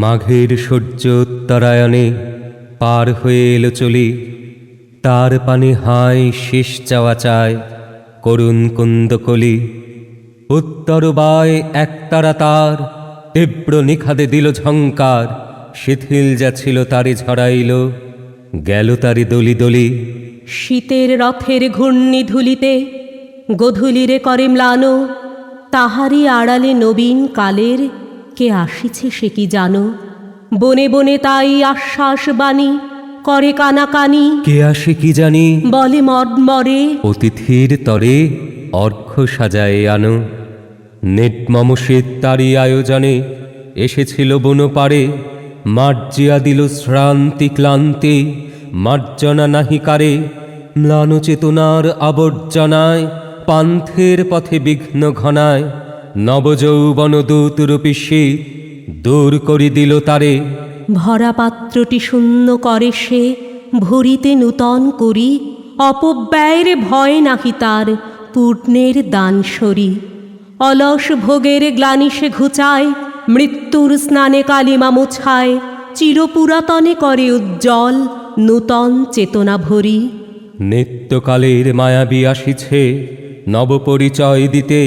মাঘের সূর্য উত্তরায়ণে পার হয়ে এলো চলি। তার পানে হাই শেষ চাওয়া চায় করুণ কুন্দকলি। উত্তর বায় একতারা তার তীব্র নিখাদে দিল ঝঙ্কার শিথিল যা ছিল তারে ঝরাইল, গেল তারে দলি দলি। শীতের রথের ঘূর্ণি ধুলিতে গধূলিরে করে ম্লানো, তাহারই আড়ালে নবীন কালের কে আসিছে সে কি জানো? বনে বনে তাই আশ্বাস বাণী করে কানাকানি। কে আসে কি জানি? বলে মর্মরে অতিথির তরে অর্ঘ সাজায়ে আনো। নির্মম শীত তারই আয়োজনে এসেছিল বনপারে। মার্জিয়া দিল শ্রান্তি ক্লান্তি মার্জনা নাহিকারে ম্লান চেতনার আবর্জনায় পান্থের পথে বিঘ্ন ঘনায়। নবযৌবন দূতরূপী শীত দূর করি দিল তারে। ভরা পাত্রটি শূন্য করে সে ভরিতে নূতন করি অপব্যয়ের ভয় নাহি তার পূর্ণের দান সরি। অলস ভোগের গ্লানি সে ঘুচায় মৃত্যুর স্নানে কালিমা মুছায় চিরপুরাতনে করে উজ্জ্বল নূতন চেতনা ভরি। নিত্যকালের মায়াবী আসিছে নবপরিচয় দিতে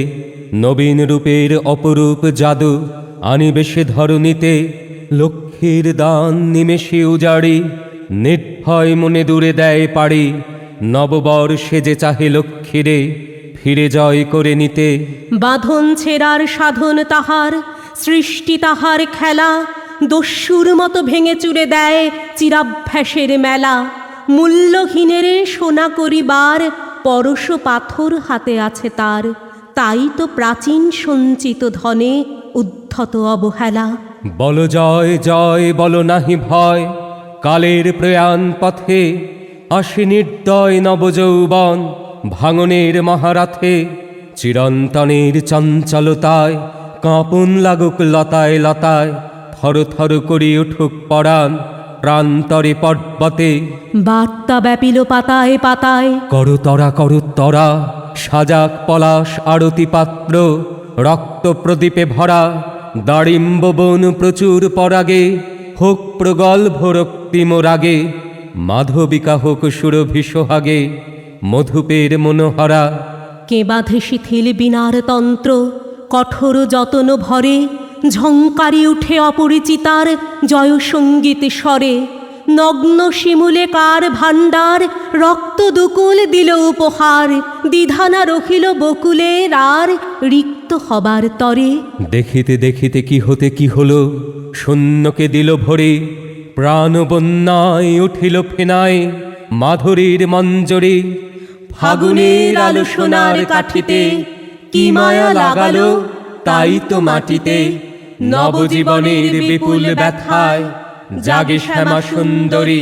নবীন রূপের অপরূপ জাদু আনিবে সে ধরণীতে, লক্ষ্মীর দান নিমেষে উজাড়ি, নির্ভয় মনে দূরে দেয় পাড়ি, নববর্ষে যে চাহে লক্ষ্মীরে, ফিরে জয় করে নিতে। বাঁধন ছেঁড়ার সাধন তাহার, সৃষ্টি তাহার খেলা, দস্যুর মতো ভেঙে চুরে দেয় চিরাভ্যাসের মেলা। মূল্যহীনের সোনা করিবার পরশ পাথর হাতে আছে তার। তাই তো প্রাচীন সঞ্চিত ধনে উদ্ধত অবহেলা। বল জয় জয় বল নাহি ভয় কালের প্রয়াণ পথে আসে নির্দয় নবযৌবন ভাঙনের মহারাথে চিরন্তনের চঞ্চলতায় কাঁপন লাগুক লতায় লতায় থর থর করি উঠুক পরাণ প্রান্তরে পর্বতে। বার্তা ব্যাপিল পাতায় পাতায়। করতরা করতরা সাজাক পলাশ আরতি পাত্র, রক্ত প্রদীপে ভরা, দাড়িম্ব বন প্রচুর পরাগে, হোক প্রগল্ভ রক্তিম রাগে, মাধবিকা হোক সুরভি সোহাগে, মধুপের মনোহরা। কে বাঁধে শিথিল বিনার তন্ত্র, কঠোর যতন ভরে ঝঙ্কারি উঠে অপরিচিতার জয়সঙ্গীত স্বরে। নগ্ন শিমুলে কার ভাণ্ডার রক্ত দুকুল দিল উপহার দ্বিধানা রহিল বকুলের আর রিক্ত হবার তরে। দেখিতে দেখিতে কি হতে কি হলো? শূন্যকে দিল ভরে প্রাণ বন্যায় উঠিল ফেনায় মাধুরীর মঞ্জরে। ফাগুনের আলো সোনার কাঠিতে কি মায়া লাগালো? তাই তো মাটিতে। নবজীবনের বিপুল ব্যথায় জাগে শ্যামা সুন্দরী।